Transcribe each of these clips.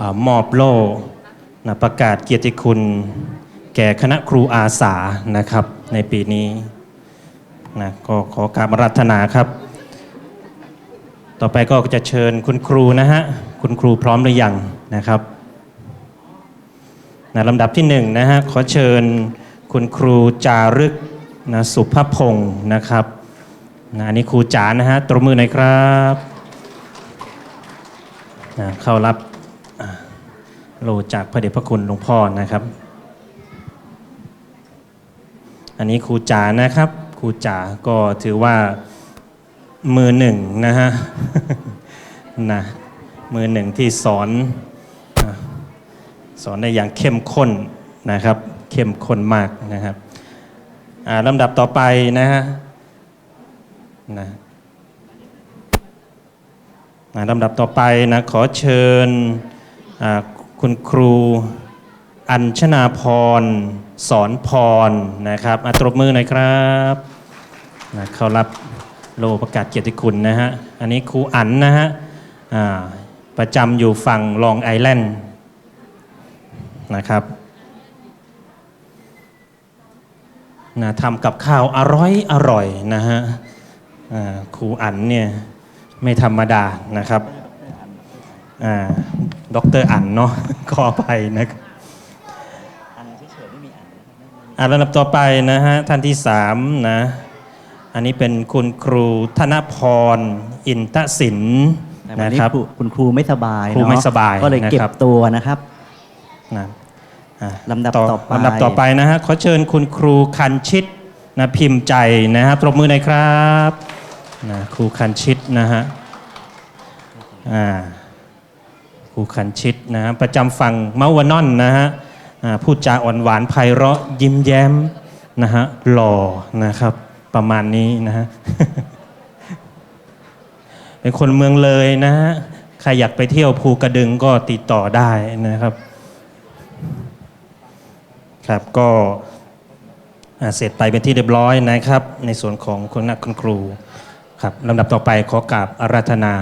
อมอบโล่นะประกาศเกียรติคุณ แก่คณะครูอาสานะครับในปีนี้นะก็ขอการรัธนาครับ ต่อไปก็จะเชิญคุณครูนะฮะ คุณครูพร้อมหรือยังนะครับนะลำดับที่หนึ่งนะฮะ ขอเชิญคุณครูจารึกนะสุภพงศ์นะครับนะอันนี้ครูจ๋านะฮะตรมือหน่อยครับนะเข้ารับ โลจากพระเดชพระคุณหลวงพ่อนะครับ อันนี้ครูจ๋านะครับครูจ๋าก็ถือว่ามือหนึ่งนะฮะนะมือหนึ่งที่สอนสอนได้อย่างเข้มข้นนะครับ เข้มข้นมากนะครับลำดับต่อไปนะฮะนะลำดับต่อไปนะขอเชิญ คุณครูอัญชนาพร สอนพรนะครับอะตรบมือหน่อยครับนะเขารับโลประกาศเกียรติคุณนะฮะ อันนี้ครูอั๋นนะฮะประจำอยู่ฝั่งลองไอแลนด์นะครับนะทำกับข้าวอร่อยอร่อยนะฮะครูอั๋นเนี่ยไม่ธรรมดานะครับ อ่าดรอั๋นเนาะขอไปนะครับอ่าลำดับต่อไปนะฮะท่านที่สามนะอันนี้เป็นคุณครูธนพรอินทศิลป์แต่วันนะนี้ครับครูคุณครูไม่สบายครูเนาะไม่สบายก็เลยเก็บนะครับตัวนะครับนะอะลำดับต่อไปลำดับต่อไปนะฮะขอเชิญคุณครูคันชิตนะพิมพ์ใจนะฮะปรบมือหน่อยครับนะครูคันชิตนะฮะอ่า ครูคันชิตนะฮะประจำฝั่งเมาวานอนนะฮะพูดจาอ่อนหวานไพเราะยิ้มแย้มนะฮะหล่อนะครับประมาณนี้นะฮะเป็นคนเมืองเลยนะฮะใครอยากไปเที่ยวภูกระดึงก็ติดต่อได้นะครับครับก็เสร็จไปเป็นที่เรียบร้อยนะครับ ในส่วนของคุณนักคุณครูครับลำดับต่อไปขอกราบอาราธนา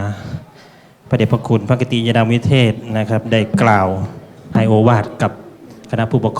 พระเดชพระคุณพระกติยดาวิเทศนะครับ ได้กล่าวให้โอวาทกับคณะผู้ปกครอง